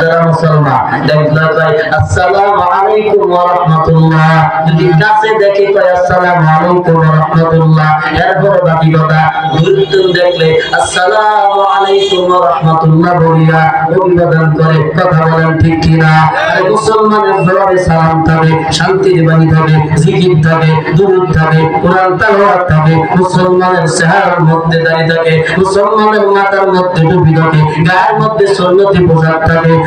যারা মুসলমান দেখলা যায় আসসালামু আলাইকুম ওয়া মুসলমানের জবাবে শান্তির বাণী থাকে জিকির থাকে দুরুদ থাকে কোরআন থাকে মুসলমানের চেহারার মধ্যে দাঁড়িয়ে থাকে, মুসলমানের মাথার মধ্যে টুপি থাকে, গায়ের মধ্যে সন্ন্যতি পোশাক থাকে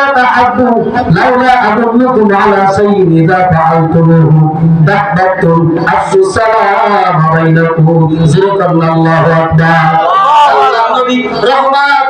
ما تعدوا لولا أدلكم على شيء إذا فعلتموه تحببتم أفشوا السلام بينكم صدق الله أكبر الله نبي رحمة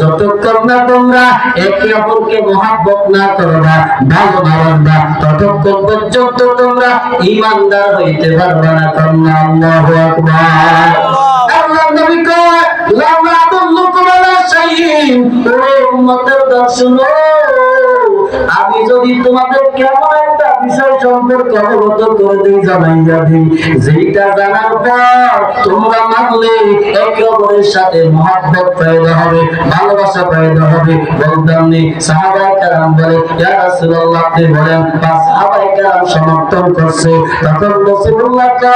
যতক্ষণ না তোমরা একে অপরকে মহাব্বত না করবা ভালো না, ততক্ষণ পর্যন্ত তোমরা ইমানদার হইতে পারবে না। তোমরা আল্লাহু আকবার। আল্লাহ নবী কয় লা নাদুল্লুকুম আলা শাইইন। ও উম্মতের দল, শুনো। আমি যদি তোমাদের কেমন একটা বিষয় সম্পর্কে অবগত করে দিই জানাইয়া দিই যেটা জানার পর তোমরা মানলে একে অপরের সাথে মহাব্বত পয়দা হবে, ভালোবাসা পয়দা হবে। বলতাম নেই সাহাবাই কারাম বলে, ইয়া রাসূলুল্লাহ আপনি বলেন, বা সাহাবাই কারাম সমর্থন করছে। তখন রাসূলুল্লাহ কয়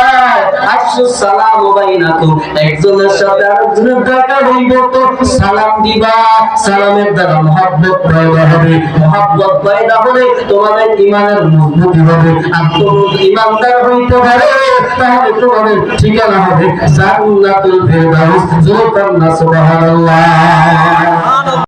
একজনের সাথে আরেকজনের দেখা হইব তো, সালাম দিবা, সালামের দ্বারা মহাব্বত পয়দা হবে। মহাব্বত পয়দা হলে তোমাদের ইমানের মজবুতি হবে। ইমানদার হইতে পারে, তাহলে তোমাদের ঠিকানা হবে জান্নাতুল ফেরদাউস সুবহানাল্লাহ।